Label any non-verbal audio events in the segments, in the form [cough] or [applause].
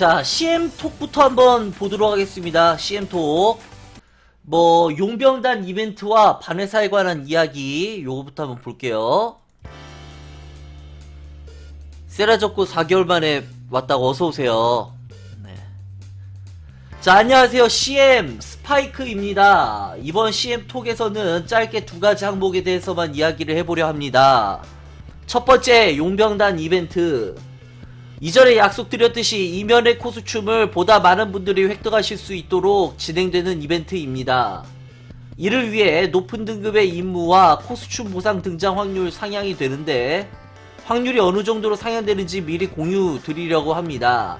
자, CM톡부터 한번 보도록 하겠습니다. CM톡. 뭐, 용병단 이벤트와 반회사에 관한 이야기, 요거부터 한번 볼게요. 세라 접고 4개월 만에 왔다고 어서오세요. 네. 자, 안녕하세요. CM 스파이크입니다. 이번 CM톡에서는 짧게 두 가지 항목에 대해서만 이야기를 해보려 합니다. 첫 번째, 용병단 이벤트. 이전에 약속드렸듯이 이면의 코스튬을 보다 많은 분들이 획득하실 수 있도록 진행되는 이벤트입니다. 이를 위해 높은 등급의 임무와 코스튬 보상 등장 확률 상향이 되는데 확률이 어느 정도로 상향되는지 미리 공유 드리려고 합니다.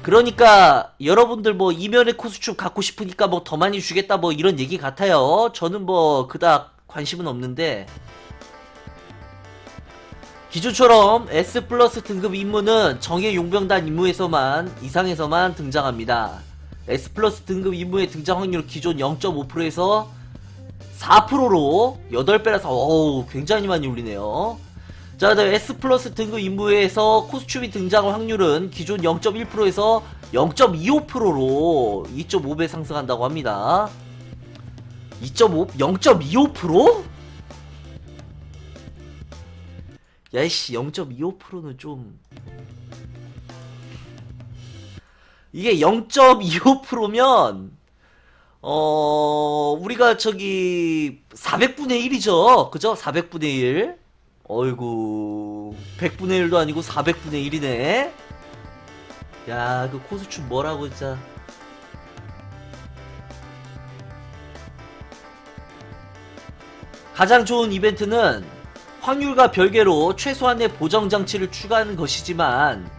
그러니까 여러분들 뭐 이면의 코스튬 갖고 싶으니까 뭐 더 많이 주겠다 뭐 이런 얘기 같아요. 저는 뭐 그닥 관심은 없는데 기존처럼 S 플러스 등급 임무는 정예 용병단 임무에서만 이상에서만 등장합니다. S 플러스 등급 임무의 등장 확률 기존 0.5%에서 4%로 8배라서 어우 굉장히 많이 올리네요. 자, 그다음 S 플러스 등급 임무에서 코스튬이 등장 확률은 기존 0.1%에서 0.25%로 2.5배 상승한다고 합니다. 2.5 0.25%? 야이씨 0.25%는 좀 이게 0.25%면 어 우리가 저기 400분의 1이죠. 그죠? 400분의 1 어이구 100분의 1도 아니고 400분의 1이네. 야 그 코스튬 뭐라고 진짜. 가장 좋은 이벤트는 확률과 별개로 최소한의 보정 장치를 추가하는 것이지만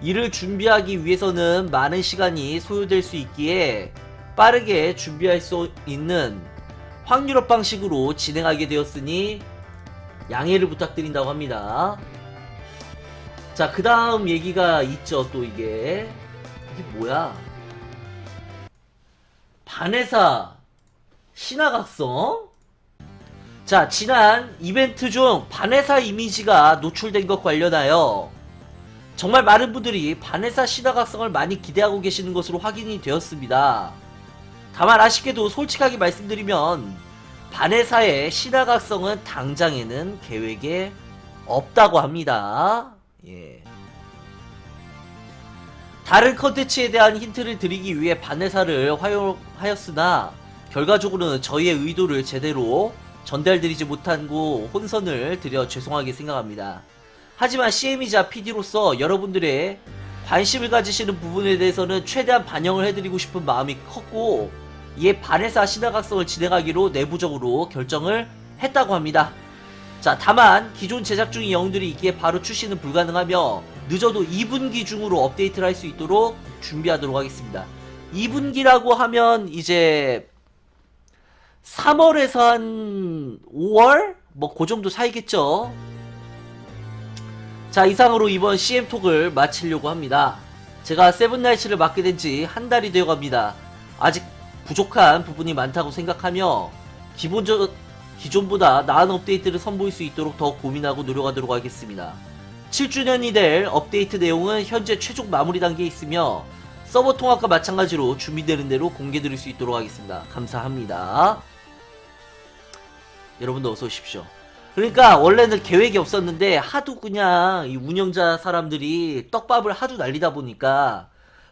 이를 준비하기 위해서는 많은 시간이 소요될 수 있기에 빠르게 준비할 수 있는 확률업 방식으로 진행하게 되었으니 양해를 부탁드린다고 합니다. 자, 그 다음 얘기가 있죠, 또 이게. 이게 뭐야? 반회사 신화각성? 자, 지난 이벤트 중 반회사 이미지가 노출된 것 관련하여 정말 많은 분들이 반회사 신화각성을 많이 기대하고 계시는 것으로 확인이 되었습니다. 다만 아쉽게도 솔직하게 말씀드리면 반회사의 신화각성은 당장에는 계획에 없다고 합니다. 예. 다른 컨텐츠에 대한 힌트를 드리기 위해 반회사를 활용하였으나 결과적으로는 저희의 의도를 제대로 전달드리지 못한고 혼선을 드려 죄송하게 생각합니다. 하지만 CM이자 PD로서 여러분들의 관심을 가지시는 부분에 대해서는 최대한 반영을 해드리고 싶은 마음이 컸고 이에 반해사 신화각성을 진행하기로 내부적으로 결정을 했다고 합니다. 자 다만 기존 제작 중인 영웅들이 있기에 바로 출시는 불가능하며 늦어도 2분기 중으로 업데이트를 할 수 있도록 준비하도록 하겠습니다. 2분기라고 하면 이제 3월에서 한 5월? 뭐 그 정도 사이겠죠. 자 이상으로 이번 CM톡을 마치려고 합니다. 제가 세븐나이츠를 맡게 된 지 한 달이 되어 갑니다. 아직 부족한 부분이 많다고 생각하며 기본적 기존보다 나은 업데이트를 선보일 수 있도록 더 고민하고 노력하도록 하겠습니다. 7주년이 될 업데이트 내용은 현재 최종 마무리 단계에 있으며 서버 통합과 마찬가지로 준비되는 대로 공개드릴 수 있도록 하겠습니다. 감사합니다. 여러분도 어서 오십시오. 그러니까 원래는 계획이 없었는데 하도 그냥 이 운영자 사람들이 떡밥을 하도 날리다 보니까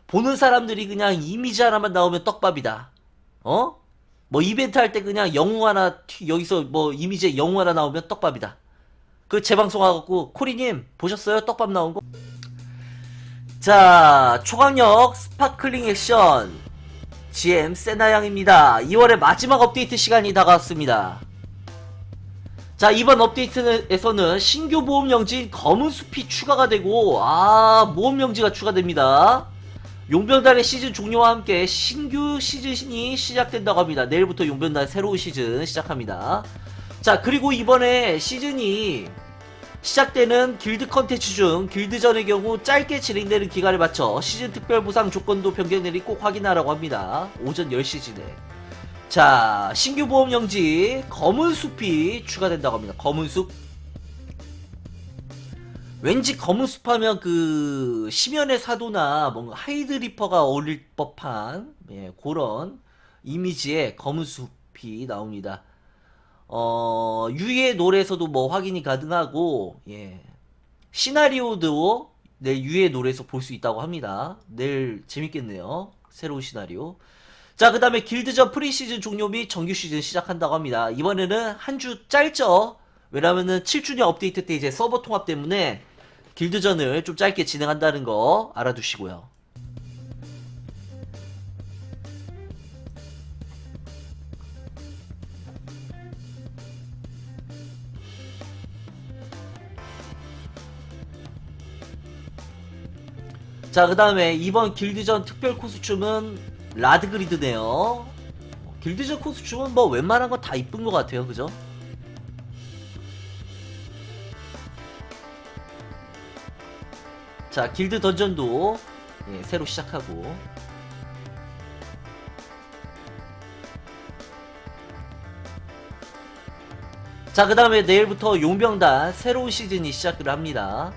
보는 사람들이 그냥 이미지 하나만 나오면 떡밥이다. 어? 뭐 이벤트 할 때 그냥 영웅 하나 튀- 여기서 뭐 이미지에 영웅 하나 나오면 떡밥이다. 그 재방송 하고 코리님 보셨어요? 떡밥 나온 거? 자 초강력 스파클링 액션 GM 세나양입니다. 2월의 마지막 업데이트 시간이 다가왔습니다. 자 이번 업데이트에서는 신규 모험 영지인 검은 숲이 추가가 되고 아 모험 영지가 추가됩니다. 용병단의 시즌 종료와 함께 신규 시즌이 시작된다고 합니다. 내일부터 용병단 새로운 시즌 시작합니다. 자 그리고 이번에 시즌이 시작되는 길드 컨텐츠 중 길드전의 경우 짧게 진행되는 기간에 맞춰 시즌 특별 보상 조건도 변경되니 꼭 확인하라고 합니다. 오전 10시즌에. 자, 신규 보험 영지 검은 숲이 추가된다고 합니다. 검은 숲. 왠지 검은 숲 하면 그 심연의 사도나 뭔가 하이드리퍼가 어울릴 법한 예, 그런 이미지의 검은 숲이 나옵니다. 어, 유의 노래에서도 뭐 확인이 가능하고 예. 시나리오도 내일 유의 노래에서 볼 수 있다고 합니다. 내일 재밌겠네요. 새로운 시나리오. 자, 그 다음에 길드전 프리시즌 종료 및 정규 시즌 시작한다고 합니다. 이번에는 한 주 짧죠? 왜냐면은 7주년 업데이트 때 이제 서버 통합 때문에 길드전을 좀 짧게 진행한다는 거 알아두시고요. 자, 그 다음에 이번 길드전 특별 코스튬은 라드그리드네요. 어, 길드전 코스튬은 뭐 웬만한 건 다 이쁜 것 같아요. 그죠? 자, 길드 던전도 예, 새로 시작하고. 자, 그 다음에 내일부터 용병단 새로운 시즌이 시작을 합니다.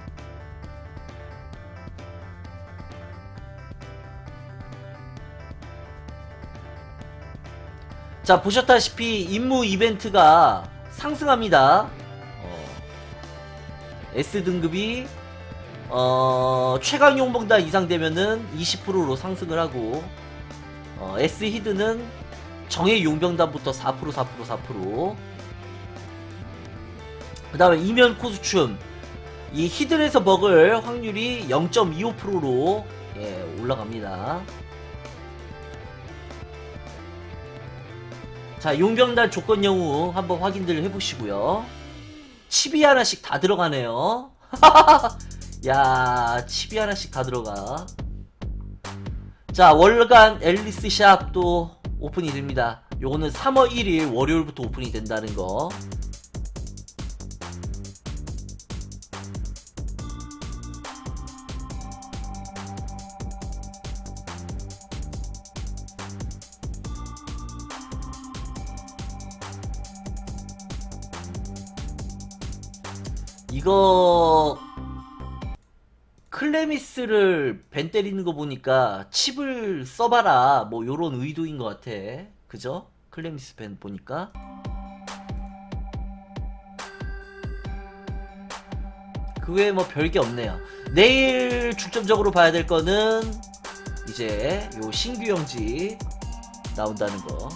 자, 보셨다시피 임무 이벤트가 상승합니다. 어, S등급이 어, 최강 용병단 이상 되면은 20%로 상승을 하고 어, S 히드는 정예 용병단부터 4% 4% 4%. 그 다음에 이면 코스튬 이 히들에서 먹을 확률이 0.25%로 예, 올라갑니다. 자, 용병단 조건 영웅 한번 확인들 해보시고요. 칩이 하나씩 다 들어가네요. [laughs] 야, 칩이 하나씩 다 들어가. 자, 월간 앨리스 샵도 오픈이 됩니다. 요거는 3월 1일 월요일부터 오픈이 된다는 거. 이거 클레미스를 벤 때리는 거 보니까 칩을 써봐라. 뭐 요런 의도인 것 같아. 그죠? 클레미스 벤 보니까. 그 외에 뭐 별게 없네요. 내일 중점적으로 봐야 될 거는 이제 요 신규 영지 나온다는 거